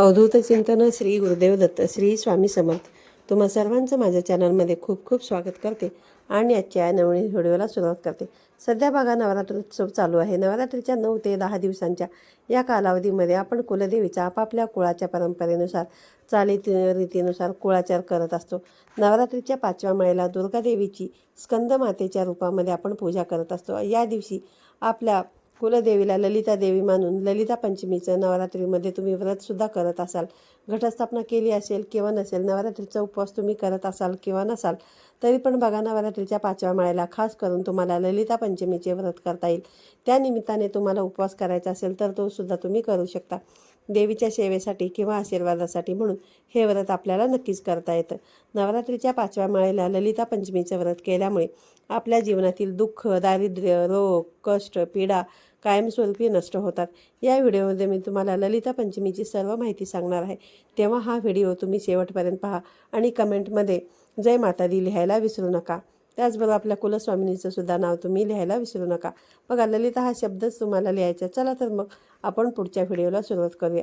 अवधूत चिंतन श्री गुरुदेव दत्त श्री स्वामी समर्थ. तुम्हा सर्वांचं माझ्या चॅनलमध्ये खूप खूप स्वागत करते आणि आजच्या नवीन व्हिडिओला सुरुवात करते. सध्या बघा नवरात्र उत्सव चालू आहे. नवरात्रीच्या नऊ ते दहा दिवसांच्या या कालावधीमध्ये आपण कुलदेवीचा आपापल्या कुळाच्या परंपरेनुसार चालीत रीतीनुसार कुळाचार करत असतो. नवरात्रीच्या पाचव्या माळेला दुर्गादेवीची स्कंदमातेच्या रूपामध्ये आपण पूजा करत असतो. या दिवशी आपल्या कुलदेवीला ललिता देवी मानून ललिता पंचमीचं नवरात्रीमध्ये तुम्ही व्रतसुद्धा करत असाल. घटस्थापना केली असेल किंवा नसेल नवरात्रीचा उपवास तुम्ही करत असाल किंवा नसाल तरी पण बघा नवरात्रीच्या पाचव्या माळेला खास करून तुम्हाला ललिता पंचमीचे व्रत करता येईल. त्या निमित्ताने तुम्हाला उपवास करायचा असेल तर तो सुद्धा तुम्ही करू शकता. देवीच्या सेवेसाठी किंवा आशीर्वादासाठी म्हणून हे व्रत आपल्याला नक्कीच करता येतं. नवरात्रीच्या पाचव्या माळेला ललिता पंचमीचं व्रत केल्यामुळे आपल्या जीवनातील दुःख दारिद्र्य रोग कष्ट पीडा कायमस्वरूपी नष्ट होतात. या व्हिडिओमध्ये मी तुम्हाला ललिता पंचमीची सर्व माहिती सांगणार आहे. तेव्हा हा व्हिडिओ तुम्ही शेवटपर्यंत पहा आणि कमेंटमध्ये जय माता दी लिहायला विसरू नका. त्याचबरोबर आपल्या कुलस्वामिनीचं सुद्धा नाव तुम्ही लिहायला विसरू नका. बघा ललिता हा शब्दच तुम्हाला लिहायचा चला तर मग आपण पुढच्या व्हिडिओला सुरुवात करूया.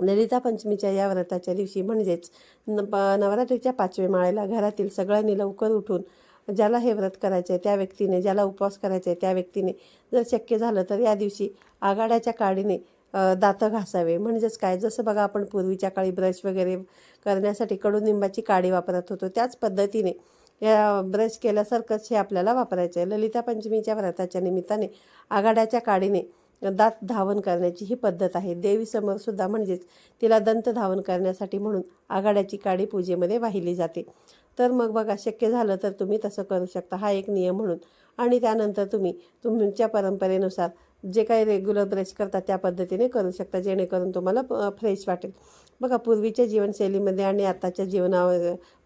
ललिता पंचमीच्या या व्रताच्या दिवशी म्हणजेच न प नवरात्रीच्या पाचवे माळेला घरातील सगळ्यांनी लवकर उठून ज्याला हे व्रत करायचं आहे त्या व्यक्तीने ज्याला उपवास करायचा आहे त्या व्यक्तीने जर शक्य झालं तर या दिवशी आघाड्याच्या काडीने दातं घासावे. म्हणजेच काय? जसं बघा आपण पूर्वीच्या काळी ब्रश वगैरे करण्यासाठी कडुनिंबाची काडी वापरत होतो. त्याच पद्धतीने या ब्रश केल्यासारखंच हे आपल्याला वापरायचं आहे. ललिता पंचमीच्या व्रताच्या निमित्ताने आघाड्याच्या काडीने दात धावन करण्याची ही पद्धत आहे. देवीसमोर सुद्धा म्हणजेच तिला दंत धावन करण्यासाठी म्हणून आघाड्याची काडी पूजेमध्ये वाहिली जाते. तर मग बघा शक्य झालं तर तुम्ही तसं करू शकता. हा एक नियम म्हणून. आणि त्यानंतर तुम्ही तुमच्या परंपरेनुसार जे काही रेग्युलर ब्रश करता त्या पद्धतीने करू शकता जेणेकरून तुम्हाला फ्रेश वाटेल. बघा पूर्वीच्या जीवनशैलीमध्ये आणि आताच्या जीवना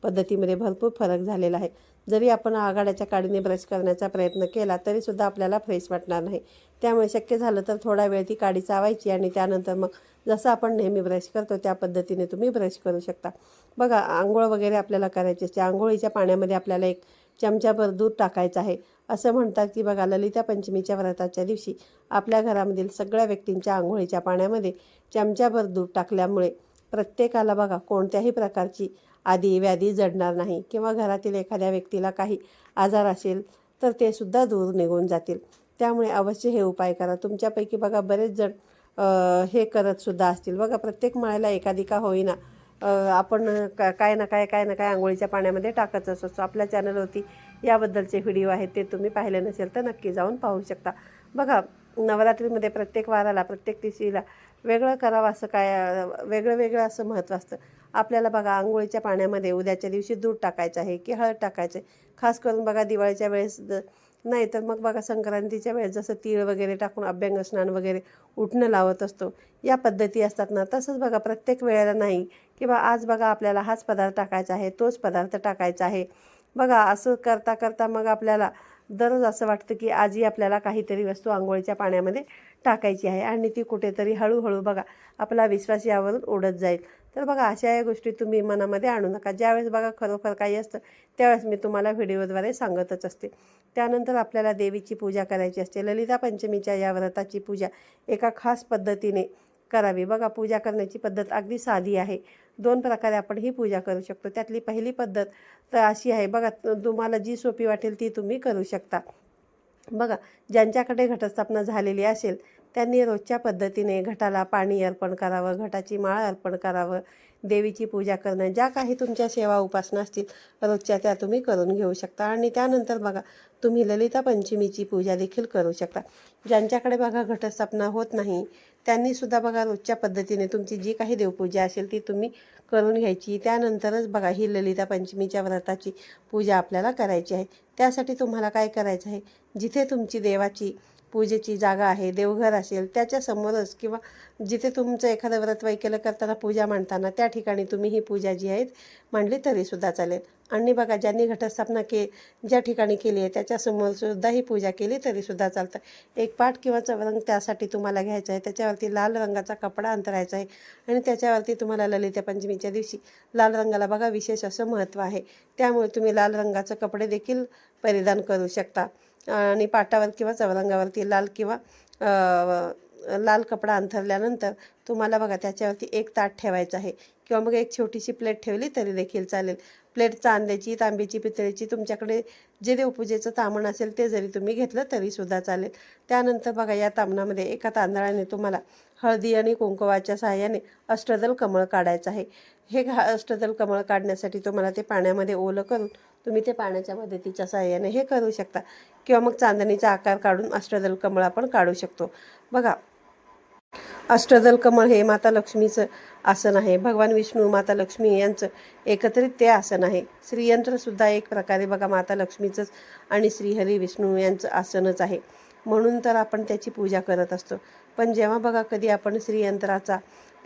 पद्धतीमध्ये भरपूर फरक झालेला आहे. जरी आपण आघाड्याच्या काडीने ब्रश करण्याचा प्रयत्न केला तरीसुद्धा आपल्याला फ्रेश वाटणार नाही. त्यामुळे शक्य झालं तर थोडा वेळ ती काडी चावायची आणि त्यानंतर मग जसं आपण नेहमी ब्रश करतो त्या पद्धतीने तुम्ही ब्रश करू शकता. बघा आंघोळ वगैरे आपल्याला करायची असते. आंघोळीच्या पाण्यामध्ये आपल्याला एक चमच्याभर दूध टाकायचं आहे. असं म्हणतात की बघा ललिता पंचमीच्या व्रताच्या दिवशी आपल्या घरामधील सगळ्या व्यक्तींच्या आंघोळीच्या पाण्यामध्ये चमच्याभर दूध टाकल्यामुळे प्रत्येकाला बघा कोणत्याही प्रकारची आधी व्याधी जडणार नाही किंवा घरातील एखाद्या व्यक्तीला काही आजार असेल तर ते सुद्धा दूर निघून जातील. त्यामुळे अवश्य हे उपाय करा. तुमच्यापैकी बघा बरेच जण हे करत सुद्धा असतील. बघा प्रत्येक माळ्याला एखादी का होईना आपण का काय ना काय काय ना काय आंघोळीच्या पाण्यामध्ये टाकतच असतो. आपल्या चॅनलवरती याबद्दलचे व्हिडिओ आहेत ते तुम्ही पाहिले नसेल तर नक्की जाऊन पाहू शकता. बघा नवरात्रीमध्ये प्रत्येक वाराला प्रत्येक तिशीला वेगळं करावं असं काय वेगळं वेगळं असं महत्त्व असतं. आपल्याला बघा आंघोळीच्या पाण्यामध्ये उद्याच्या दिवशी दूध टाकायचं आहे की हळद टाकायचं आहे. खास करून बघा दिवाळीच्या वेळेस नाही तर मग बघा संक्रांतीच्या वेळेस जसं तीळ वगैरे टाकून अभ्यंग स्नान वगैरे उठणं लावत असतो. या पद्धती असतात ना. तसंच बघा प्रत्येक वेळेला नाही किंवा आज बघा आपल्याला हाच पदार्थ टाकायचा आहे तोच पदार्थ टाकायचा आहे. बघा असं करता करता मग आपल्याला दररोज असं वाटतं की आजही आपल्याला काहीतरी वस्तू आंघोळीच्या पाण्यामध्ये टाकायची आहे. आणि ती कुठेतरी हळूहळू बघा आपला विश्वास यावरून उडत जाईल. तर बघा अशा या गोष्टी तुम्ही मनामध्ये आणू नका. ज्यावेळेस बघा खरोखर काही असतं त्यावेळेस मी तुम्हाला व्हिडिओद्वारे सांगतच असते. त्यानंतर आपल्याला देवीची पूजा करायची असते. ललिता पंचमीच्या या व्रताची पूजा एका खास पद्धतीने करावी. बघा पूजा करण्याची पद्धत अगदी साधी आहे. दोन प्रकारे आपण ही पूजा करू शकतो. त्यातली पहिली पद्धत तर अशी आहे. बघा तुम्हाला जी सोपी वाटेल ती तुम्ही करू शकता. बघा ज्यांच्याकडे घटस्थापना झालेली असेल त्यांनी रोजच्या पद्धतीने घटाला पाणी अर्पण करावं घटाची माळ अर्पण करावं देवीची पूजा करणं ज्या काही तुमच्या सेवा उपासना असतील रोजच्या त्या तुम्ही करून घेऊ शकता. आणि त्यानंतर बघा तुम्ही ललिता पंचमीची पूजा देखील करू शकता. ज्यांच्याकडे बघा घटस्थापना होत नाही त्यांनीसुद्धा बघा रोजच्या पद्धतीने तुमची जी काही देवपूजा असेल ती तुम्ही करून घ्यायची. त्यानंतरच बघा ही ललिता पंचमीच्या व्रताची पूजा आपल्याला करायची आहे. त्यासाठी तुम्हाला काय करायचं आहे? जिथे तुमची देवाची पूजेची जागा आहे देवघर असेल त्याच्यासमोरच किंवा जिथे तुमचं एखादं व्रत वैकल्य करताना पूजा मांडताना त्या ठिकाणी तुम्ही ही पूजा जी आहे मांडली तरीसुद्धा चालेल. आणि बघा ज्यांनी घटस्थापना के ज्या ठिकाणी केली आहे त्याच्यासमोर सुद्धा ही पूजा केली तरीसुद्धा चालतं. एक पाठ किंवा चवरंग त्यासाठी तुम्हाला घ्यायचा आहे त्याच्यावरती लाल रंगाचा कपडा अंतरायचा आहे आणि त्याच्यावरती तुम्हाला ललिता पंचमीच्या दिवशी लाल रंगाला बघा विशेष असं महत्त्व आहे. त्यामुळे तुम्ही लाल रंगाचे कपडे देखील परिधान करू शकता. आणि पाटावर किंवा चवरंगावरती लाल किंवा लाल कपडा अंथरल्यानंतर तुम्हाला बघा त्याच्यावरती एक ताट ठेवायचं आहे. किंवा मग एक छोटीशी प्लेट ठेवली तरी देखील चालेल. प्लेट चांद्याची तांब्याची पितळेची तुमच्याकडे जे देवपूजेचं तामण असेल ते जरी तुम्ही घेतलं तरीसुद्धा चालेल. त्यानंतर बघा या तामणामध्ये एका तांदळाने तुम्हाला हळदी आणि कुंकवाच्या सहाय्याने अष्टदल कमळ काढायचं आहे. हे घा अष्टदल कमळ काढण्यासाठी तुम्हाला ते पाण्यामध्ये ओलं करून तुम्ही ते पाण्याच्या मदतीच्या सहाय्याने हे करू शकता. किंवा मग चांदणीचा आकार काढून अष्टदल कमळ आपण काढू शकतो. बघा अष्टदल कमळ हे माता लक्ष्मीचं आसन आहे. भगवान विष्णू माता लक्ष्मी यांचं एकत्रित ते आसन आहे. श्रीयंत्रसुद्धा एक प्रकारे बघा माता लक्ष्मीचंच आणि श्रीहरी विष्णू यांचं आसनच आहे. म्हणून तर आपण त्याची पूजा करत असतो. पण जेव्हा बघा कधी आपण श्रीयंत्राचा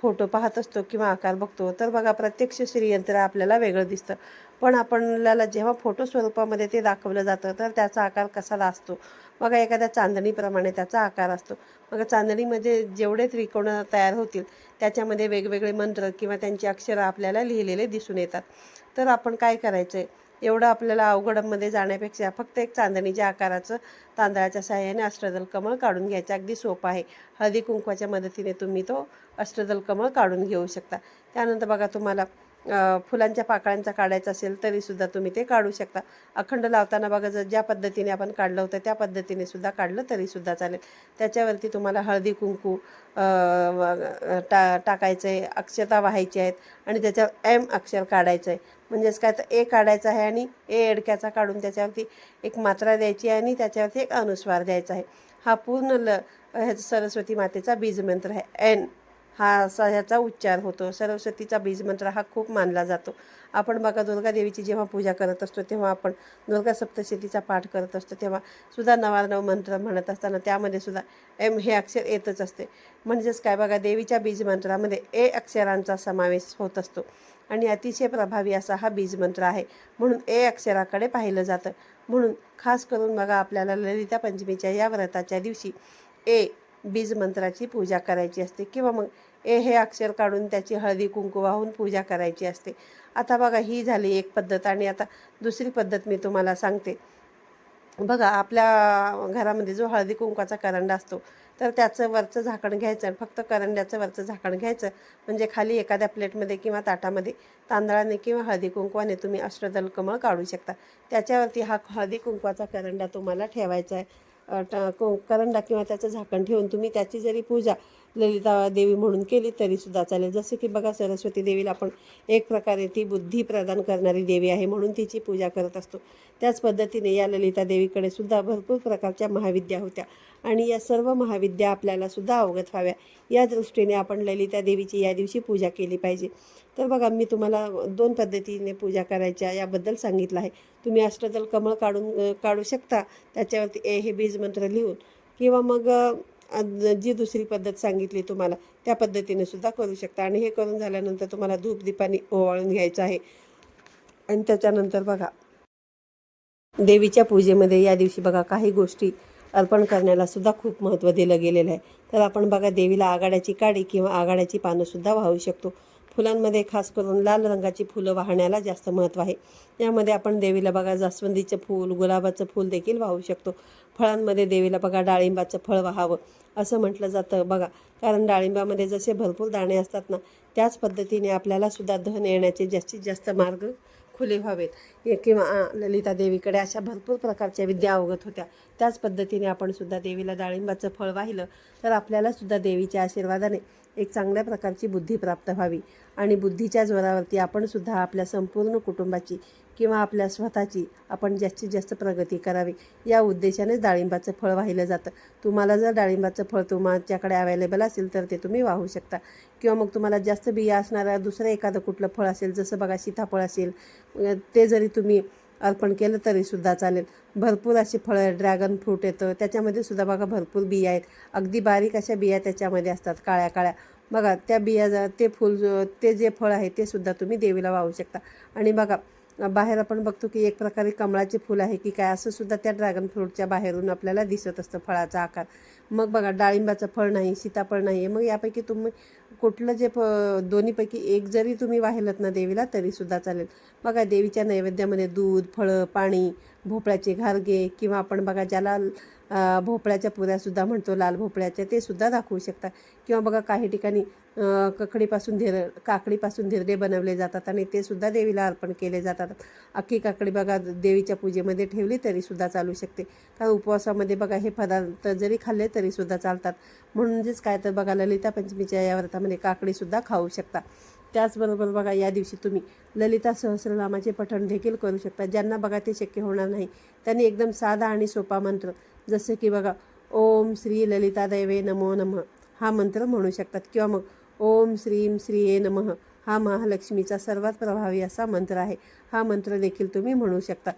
फोटो पाहत असतो किंवा आकार बघतो तर बघा प्रत्यक्ष श्रीयंत्र आपल्याला वेगळं दिसतं. पण आपल्याला जेव्हा फोटो स्वरूपामध्ये ते दाखवलं जातं तर त्याचा आकार कसा असतो? बघा एखाद्या चांदणीप्रमाणे त्याचा आकार असतो. मग चांदणीमध्ये जेवढे त्रिकोण तयार होतील त्याच्यामध्ये वेगवेगळे मंत्र किंवा त्यांची अक्षरं आपल्याला लिहिलेले दिसून येतात. तर आपण काय करायचं आहे एवढं आपल्याला अवघडमध्ये जाण्यापेक्षा फक्त एक चांदणीच्या आकाराचं तांदळाच्या सहाय्याने अष्टदल कमळ काढून घ्यायचं अगदी सोपं आहे. हळदी कुंकवाच्या मदतीने तुम्ही तो अष्टदल कमळ काढून घेऊ शकता. त्यानंतर बघा तुम्हाला फुलांच्या पाकळ्यांचा काढायचा असेल तरीसुद्धा तुम्ही ते काढू शकता. अखंड लावताना बघा जर ज्या पद्धतीने आपण काढलं होतं त्या पद्धतीने सुद्धा काढलं तरीसुद्धा चालेल. त्याच्यावरती तुम्हाला हळदी कुंकू टा टाकायचं आहे अक्षता व्हायची आहेत आणि त्याच्यावर एम अक्षर काढायचं आहे म्हणजेच काय तर ए काढायचं आहे आणि ए एडक्याचा काढून त्याच्यावरती एक मात्रा द्यायची आहे आणि त्याच्यावरती एक अनुस्वार द्यायचा आहे. हा पूर्ण ल ह्याचा सरस्वती मातेचा बीजमंत्र आहे. एन. हा असा ह्याचा उच्चार होतो. सरस्वतीचा बीजमंत्र हा खूप मानला जातो. आपण बघा दुर्गा देवीची जेव्हा पूजा करत असतो तेव्हा आपण दुर्गा सप्तशतीचा पाठ करत असतो तेव्हा सुद्धा नवानव मंत्र म्हणत असताना त्यामध्ये सुद्धा एम हे अक्षर येतच असते. म्हणजेच काय बघा देवीच्या बीजमंत्रामध्ये ए अक्षरांचा समावेश होत असतो. आणि अतिशय प्रभावी असा हा बीजमंत्र आहे. म्हणून ए अक्षराकडे पाहिलं जातं. म्हणून खास करून बघा आपल्याला ललिता पंचमीच्या या व्रताच्या दिवशी ए बीज मंत्राची पूजा करायची असते किंवा मग ए हे अक्षर काढून त्याची हळदी कुंकू वाहून पूजा करायची असते. आता बघा ही झाली एक पद्धत आणि आता दुसरी पद्धत मी तुम्हाला सांगते. बघा आपल्या घरामध्ये जो हळदी कुंकवाचा करंडा असतो तर त्याचं वरचं झाकण घ्यायचं आणि फक्त करंड्याचं वरचं झाकण घ्यायचं. म्हणजे खाली एखाद्या प्लेटमध्ये किंवा ताटामध्ये तांदळाने किंवा हळदी कुंकवाने तुम्ही अष्टदल कमळ काढू शकता. त्याच्यावरती हा हळदी कुंकवाचा करंडा तुम्हाला ठेवायचा आहे. करंडा किंवा त्याचं झाकण ठेवून तुम्ही त्याची जरी पूजा ललिता देवी म्हणून केली तरीसुद्धा चालेल. जसं की बघा सरस्वती देवीला आपण एक प्रकारे ती बुद्धी प्रदान करणारी देवी आहे म्हणून तिची पूजा करत असतो. त्याच पद्धतीने या ललिता देवीकडे सुद्धा भरपूर प्रकारच्या महाविद्या होत्या. आणि या सर्व महाविद्या आपल्याला सुद्धा अवगत व्हाव्या. या दृष्टीने आपण ललिता देवीची या दिवशी पूजा केली पाहिजे. तर बघा मी तुम्हाला दोन पद्धतीने पूजा करायच्या याबद्दल सांगितलं आहे. तुम्ही अष्टदल कमळ काढून काढू शकता. त्याच्यावरती ए हे बीज मंत्र लिहून. किंवा मग जी दुसरी पद्धत सांगितली तुम्हाला त्या पद्धतीने सुद्धा करू शकता. आणि हे करून झाल्यानंतर तुम्हाला धूप दीपाने ओवाळून घ्यायचं आहे. आणि त्याच्यानंतर बघा देवीच्या पूजेमध्ये या दिवशी बघा काही गोष्टी अर्पण करण्याला सुद्धा खूप महत्त्व दिलं गेलेलं आहे. तर आपण बघा देवीला आघाड्याची काडी किंवा आघाड्याची पानंसुद्धा वाहू शकतो. फुलांमध्ये खास करून लाल रंगाची फुलं वाहण्याला जास्त महत्त्व आहे. यामध्ये आपण देवीला बघा जास्वंदीचं फूल गुलाबाचं फूल देखील वाहू शकतो. फळांमध्ये देवीला बघा डाळिंबाचं फळ वाहावं असं म्हटलं जातं बघा. कारण डाळिंबामध्ये जसे भरपूर दाणे असतात ना त्याच पद्धतीने आपल्याला सुद्धा धन येण्याचे जास्तीत जास्त मार्ग खुले व्हावेत. किंवा ललिता देवीकडे अशा भरपूर प्रकारच्या विद्या अवगत होत्या. त्याच पद्धतीने आपण सुद्धा देवीला डाळिंबाचं फळ वाहिलं तर आपल्याला सुद्धा देवीच्या आशीर्वादाने एक चांगल्या प्रकारची बुद्धी प्राप्त व्हावी. आणि बुद्धीच्या जोरावरती आपण सुद्धा आपल्या संपूर्ण कुटुंबाची किंवा आपल्या स्वतःची आपण जास्तीत जास्त प्रगती करावी. या उद्देशानेच डाळिंबाचं फळ वाहिलं जातं. तुम्हाला जर डाळिंबाचं फळ तुमच्याकडे अवेलेबल असेल तर ते तुम्ही वाहू शकता. किंवा मग तुम्हाला जास्त बिया असणारं दुसरं एखादं कुठलं फळ असेल जसं बघा सीताफळ असेल ते जरी तुम्ही अर्पण केलं तरीसुद्धा चालेल. भरपूर अशी फळं ड्रॅगन फ्रूट येतं. त्याच्यामध्ये सुद्धा बघा भरपूर बिया आहेत. अगदी बारीक अशा बिया त्याच्यामध्ये असतात काळ्या काळ्या. बघा त्या बिया ते फूल जो- ते जे फळ आहे ते सुद्धा तुम्ही देवीला वाहू शकता. आणि बघा बाहेर आपण बघतो की एक प्रकारे कमळाचे फूल आहे की काय असं सुद्धा त्या ड्रॅगन फ्रूटच्या बाहेरून आपल्याला दिसत असतं फळाचा आकार. मग बघा डाळिंबाचं फळ नाही सीताफळ नाही आहे मग यापैकी तुम्ही कुठलं जे फ दोन्हीपैकी एक जरी तुम्ही वाहिलत ना देवीला तरीसुद्धा चालेल. बघा देवीच्या नैवेद्यामध्ये दूध फळं पाणी भोपळ्याचे घारगे किंवा आपण बघा ज्याला भोपळ्याच्या पुऱ्यासुद्धा म्हणतो लाल भोपळ्याच्या ते सुद्धा दाखवू शकता. किंवा बघा काही ठिकाणी ककडीपासून धिर काकडीपासून धिरडे बनवले जातात आणि ते सुद्धा देवीला अर्पण केले जातात. अख्खी काकडी बघा देवीच्या पूजेमध्ये ठेवली तरीसुद्धा चालू शकते. कारण उपवासामध्ये बघा हे पदार्थ जरी खाल्ले तरीसुद्धा चालतात. म्हणजेच काय तर बघा ललिता पंचमीच्या या व्रतामध्ये काकडीसुद्धा खाऊ शकता. त्याचबरोबर बघा या दिवशी तुम्ही ललिता सहस्रनामाचे पठण देखील करू शकता. ज्यांना बघा ते शक्य होणार नाही. त्यांनी एकदम साधा आणि सोपा मंत्र जसं की बघा ओम श्री ललिता दैवे नमो नमः हा मंत्र म्हणू शकतात. किंवा मग ओम श्रीम श्रीये नमः हा महालक्ष्मीचा सर्वात प्रभावी असा मंत्र आहे. हा मंत्र देखील तुम्ही म्हणू शकता.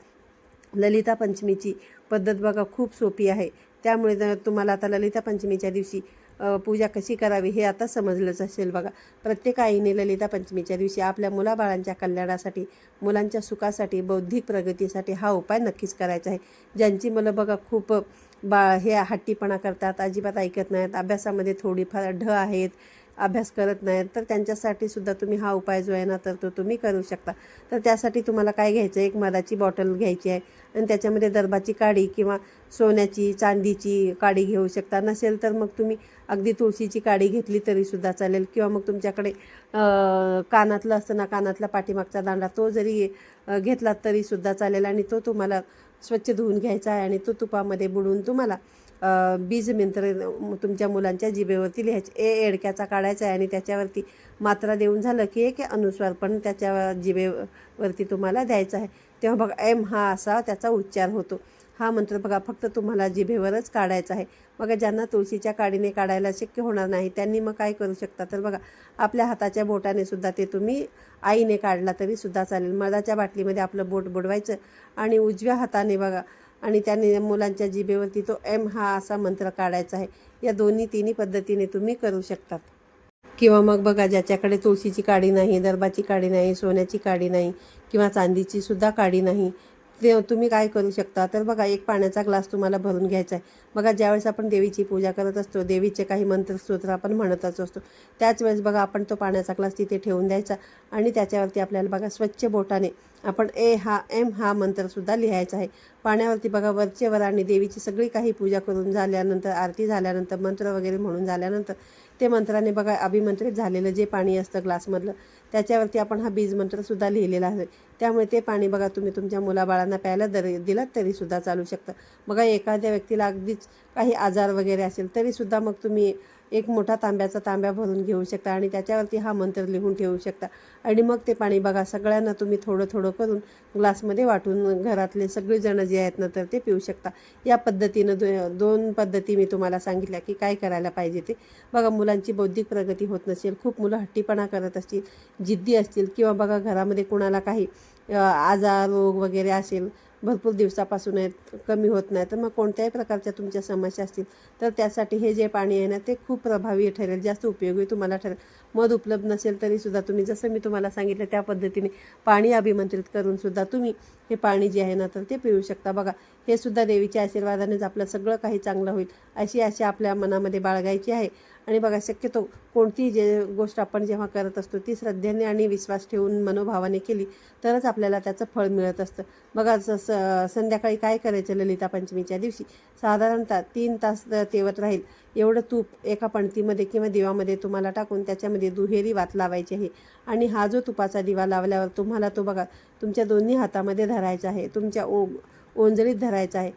ललिता पंचमीची पद्धत बघा खूप सोपी आहे. त्यामुळे जर तुम्हाला आता ललिता पंचमीच्या दिवशी पूजा कशी करावी हे आता समजलंच असेल बघा. प्रत्येक आईने ललिता पंचमीच्या दिवशी आपल्या मुलाबाळांच्या कल्याणासाठी मुलांच्या सुखासाठी बौद्धिक प्रगतीसाठी हा उपाय नक्कीच करायचा आहे. ज्यांची मुलं बघा खूप बा हे हट्टीपणा करतात अजिबात ऐकत नाहीत अभ्यासामध्ये थोडीफार ढ आहेत अभ्यास करत नाहीत तर त्यांच्यासाठी सुद्धा तुम्ही हा उपाय जो आहे ना तर तो तुम्ही करू शकता. तर त्यासाठी तुम्हाला काय घ्यायचं आहे? एक मधाची बॉटल घ्यायची आहे. आणि त्याच्यामध्ये दर्भाची काडी किंवा सोन्याची चांदीची काडी घेऊ शकता. नसेल तर मग तुम्ही अगदी तुळशीची काडी घेतली तरीसुद्धा चालेल. किंवा मग तुमच्याकडे कानातलं असताना कानातला पाठीमागचा दांडा तो जरी घेतला तरीसुद्धा चालेल. आणि तो तुम्हाला स्वच्छ धुवून घ्यायचा आहे आणि तो तुपामध्ये बुडवून तुम्हाला बीज मंत्र तुमच्या मुलांच्या जिभेवरती लिहायचे ए एडक्याचा काढायचा आहे. आणि त्याच्यावरती मात्रा देऊन झालं की एक अनुस्वार पण त्याच्या जिभेवरती तुम्हाला द्यायचा आहे. तेव्हा बघा एम हा असा त्याचा उच्चार होतो. हा मंत्र बघा फक्त तुम्हाला जिभेवरच काढायचा आहे. बघा ज्यांना तुळशीच्या काडीने काढायला शक्य होणार नाही त्यांनी मग काय करू शकता? तर बघा आपल्या हाताच्या बोटाने सुद्धा ते तुम्ही आईने काढला तरी सुद्धा चालेल. मधाच्या बाटलीमध्ये आपलं बोट बुडवायचं आणि उजव्या हाताने बघा आणि त्याने मुलांच्या जिभेवरती तो एम हा असा मंत्र काढायचा आहे. या दोन्ही तिन्ही पद्धतीने तुम्ही करू शकतात किंवा मग बघा ज्याच्याकडे तुळशीची काडी नाही दर्भाची काडी नाही सोन्याची काडी नाही किंवा चांदीची सुद्धा काडी नाही ते तुम्ही काय करू शकता? तर बघा एक पाण्याचा ग्लास तुम्हाला भरून घ्यायचा आहे. बघा ज्यावेळेस आपण देवीची पूजा करत असतो देवीचे काही मंत्रस्तोत्र आपण म्हणतच असतो त्याच वेळेस बघा आपण तो पाण्याचा ग्लास तिथे ठेवून द्यायचा आणि त्याच्यावरती आपल्याला बघा स्वच्छ बोटाने आपण ए हा एम हा मंत्रसुद्धा लिहायचा आहे. पाण्यावरती बघा वरचे वर आणि देवीची सगळी काही पूजा करून झाल्यानंतर आरती झाल्यानंतर मंत्र वगैरे म्हणून झाल्यानंतर ते मंत्राने बघा अभिमंत्रित झालेलं जे पाणी असतं ग्लासमधलं त्याच्यावरती आपण हा बीज मंत्रसुद्धा लिहिलेला आहे. त्यामुळे ते पाणी बघा तुम्ही तुमच्या मुलाबाळांना प्यायला दर दिलात तरीसुद्धा चालू शकतं. बघा एखाद्या व्यक्तीला अगदीच काही आजार वगैरे असेल तरीसुद्धा मग तुम्ही एक मोठा तांब्याचा तांब्या भरून घेऊ शकता आणि त्याच्यावरती हा मंत्र लिहून ठेवू शकता. आणि मग ते पाणी बघा सगळ्यांना तुम्ही थोडं थोडं करून ग्लासमध्ये वाटून घरातले सगळेजणं जे आहेत ना तर ते पिऊ शकता. या पद्धतीनं दो दोन पद्धती मी तुम्हाला सांगितल्या की काय करायला पाहिजे ते. बघा मुलांची बौद्धिक प्रगती होत नसेल खूप मुलं हट्टीपणा करत असतील जिद्दी असतील किंवा बघा घरामध्ये कुणाला काही आजार रोग वगैरे असेल भरपूर दिवसापासून आहेत कमी होत नाही. तर मग कोणत्याही प्रकारच्या तुमच्या समस्या असतील तर त्यासाठी हे जे पाणी आहे ना ते खूप प्रभावी ठरेल जास्त उपयोगी तुम्हाला ठरेल. मध उपलब्ध नसेल तरीसुद्धा तुम्ही जसं मी तुम्हाला सांगितलं त्या पद्धतीने पाणी अभिमंत्रित करून सुद्धा तुम्ही हे पाणी जे आहे ना तर ते पिऊ शकता. बघा हे सुद्धा देवीच्या आशीर्वादानेच आपलं सगळं काही चांगलं होईल अशी अशी आपल्या मनामध्ये बाळगायची आहे. आणि बघा शक्यतो कोणतीही जे गोष्ट आपण जेव्हा करत असतो ती श्रद्धेने आणि विश्वास ठेवून मनोभावाने केली तरच आपल्याला त्याचं फळ मिळत असतं. बघा स स- संध्याकाळी काय करायचं ललिता पंचमीच्या दिवशी? साधारणतः तीन तास तेवत राहील. एवढं तूप एका पणतीमध्ये किंवा दिवामध्ये तुम्हाला टाकून त्याच्यामध्ये दुहेरी वात लावायची आहे. आणि हा जो तुपाचा दिवा लावल्यावर तुम्हाला तो बघा तुमच्या दोन्ही हातामध्ये धरायचा आहे. तुमच्या ओ ओंजळीत धरायचा आहे.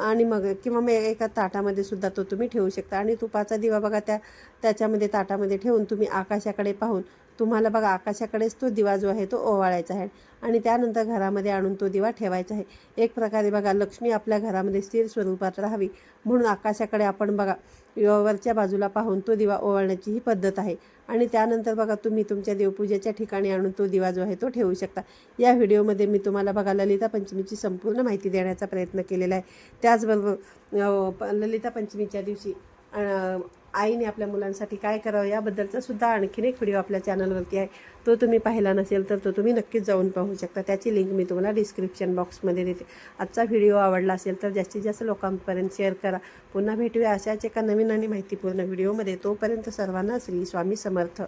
आणि मग किंवा मग एका ताटामध्ये सुद्धा तो तुम्ही ठेवू शकता. आणि तुपाचा दिवा बघा त्या त्याच्यामध्ये ताटामध्ये ठेवून तुम्ही आकाशाकडे पाहून तुम्हाला बघा आकाशाकडेच तो दिवा जो आहे तो ओवाळायचा आहे. आणि त्यानंतर घरामध्ये आणून तो दिवा ठेवायचा आहे. एक प्रकारे बघा लक्ष्मी आपल्या घरामध्ये स्थिर स्वरूपात राहावी म्हणून आकाशाकडे आपण बघा वरच्या बाजूला पाहून तो दिवा ओवाळण्याची ही पद्धत आहे. आणि त्यानंतर बघा तुम्ही तुमच्या देवपूजेच्या ठिकाणी आणून तो दिवा जो आहे तो ठेवू शकता. या व्हिडिओमध्ये मी तुम्हाला बघा ललिता पंचमीची संपूर्ण माहिती देण्याचा प्रयत्न केलेला आहे. त्याचबरोबर प- ललिता पंचमीच्या दिवशी आईने आपल्या मुलांसाठी काय करावं याबद्दलचा सुद्धा आणखीन एक व्हिडिओ आपल्या चॅनलवरती आहे. तो तुम्ही पाहिला नसेल तर तो तुम्ही नक्कीच जाऊन पाहू शकता. त्याची लिंक मी तुम्हाला डिस्क्रिप्शन बॉक्समध्ये देते. आजचा व्हिडिओ आवडला असेल तर जास्तीत जास्त लोकांपर्यंत शेअर करा. पुन्हा भेटूया अशाच एका नवीन आणि माहितीपूर्ण व्हिडिओमध्ये तोपर्यंत सर्वांना श्री स्वामी समर्थ.